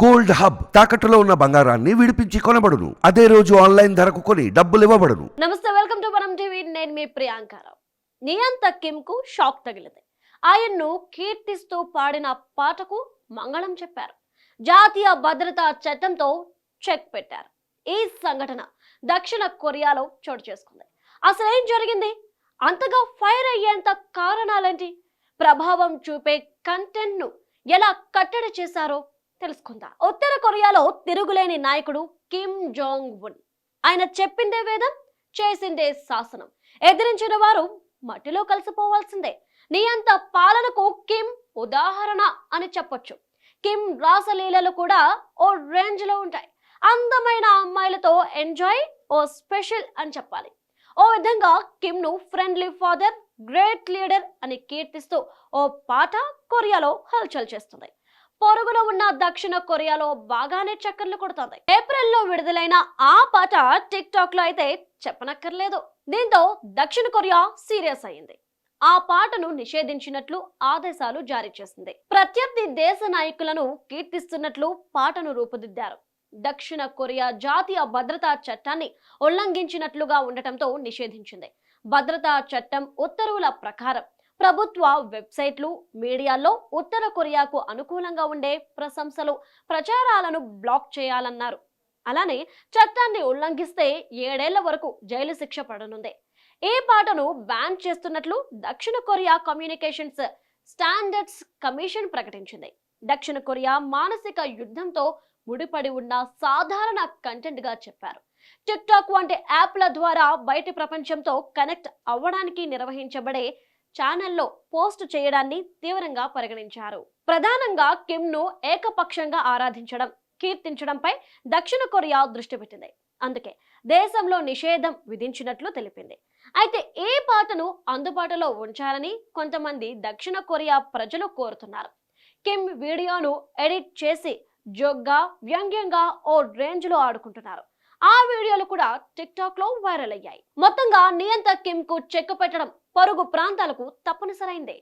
Gold hub తాకట్టులో ఉన్న బంగారాన్ని విడిపించి కొనబడును. అదే రోజు ఆన్లైన్ ధరకు కొని డబ్బులు ఇవ్వబడును. నమస్తే వెల్కమ్ టు మనం టీవీ. నేను మీ ప్రియాంకారావు నియంత కిమ్కు షాక్ తగిలింది. ఆయన్ను కీర్తిస్తూ పాడిన పాటకు మంగళం చెప్పారు. జాతీయ భద్రతా చట్టంతో చెక్ పెట్టారు. ఈ సంఘటన దక్షిణ కొరియాలో చోటు చేసుకుంది. అసలు ఏం జరిగింది? అంతగా ఫైర్ అయ్యేంత కారణాలేంటి? ప్రభావం చూపే కంటెంట్ను ఎలా కట్టడి చేశారో తెలుసుకుందాం? ఉత్తర కొరియాలో తిరుగులేని నాయకుడు కిమ్ జోంగ్ ఉన్ ఆయన చెప్పిందే వేదం చేసిందే శాసనం. ఎదిరించిన వారు మట్టిలో కలిసిపోవాల్సిందే. నీ అంత పాలనకు కిమ్ ఉదాహరణ అని చెప్పొచ్చు. కిమ్ రాసలీలలు కూడా ఓ రేంజ్లో ఉంటాయి. అందమైన అమ్మాయిలతో ఎంజాయ్ ఓ స్పెషల్ అని చెప్పాలి. ఓ విధంగా కిమ్ను ఫ్రెండ్లీ ఫాదర్ గ్రేట్ లీడర్ అని కీర్తిస్తూ ఓ పాట కొరియాలో హల్చల్ చేస్తుంది. పొరుగులో దక్షిణ కొరియాలో బాగానే చక్కర్లు కొడుతోంది. ఏప్రిల్లో విడుదలైన ఆ పాట టిక్ టాక్లో అయితే చెప్పనక్కర్లేదు. దీంతో దక్షిణ కొరియా సీరియస్ అయింది ఆ పాటను నిషేధించినట్లు ఆదేశాలు జారీ చేసింది. ప్రత్యర్థి దేశ నాయకులను కీర్తిస్తున్నట్లు పాటను రూపుదిద్దారు. దక్షిణ కొరియా జాతీయ భద్రతా చట్టాన్ని ఉల్లంఘించినట్లుగా ఉండటంతో నిషేధించింది. భద్రతా చట్టం ఉత్తర్వుల ప్రకారం ప్రభుత్వ వెబ్సైట్లు మీడియాలో ఉత్తర కొరియాకు అనుకూలంగా ఉండే ప్రశంసలు ప్రచారాలను బ్లాక్ చేయాలన్నారు. అలానే చట్టాన్ని ఉల్లంఘిస్తే ఏడేళ్ళ వరకు జైలు శిక్ష పడనుంది. ఈ పాటను బ్యాన్ చేస్తున్నట్లు దక్షిణ కొరియా కమ్యూనికేషన్స్ స్టాండర్డ్స్ కమిషన్ ప్రకటించింది. దక్షిణ కొరియా మానసిక యుద్ధంతో ముడిపడి ఉన్న సాధారణ కంటెంట్గా చెప్పారు. టిక్ టాక్ వంటి యాప్ల ద్వారా బయటి ప్రపంచంతో కనెక్ట్ అవ్వడానికి నిర్వహించబడే ఛానల్లో పోస్ట్ చేయడాన్ని తీవ్రంగా పరిగణించారు. ప్రధానంగా కిమ్ను ఏకపక్షంగా ఆరాధించడం కీర్తించడంపై దక్షిణ కొరియా దృష్టి పెట్టింది. అందుకే దేశంలో నిషేధం విధించినట్లు తెలిపింది. అయితే ఈ పాటను అందుబాటులో ఉంచాలని కొంతమంది దక్షిణ కొరియా ప్రజలు కోరుతున్నారు. కిమ్ వీడియోను ఎడిట్ చేసి జోగ్గా వ్యంగ్యంగా ఓ రేంజ్లో ఆడుకుంటున్నారు. ఆ వీడియోలు కూడా టిక్ టాక్లో వైరల్ అయ్యాయి. మొత్తంగా నియంత కిమ్కు చెక్ పెట్టడం పొరుగు ప్రాంతాలకు తప్పనిసరైందే.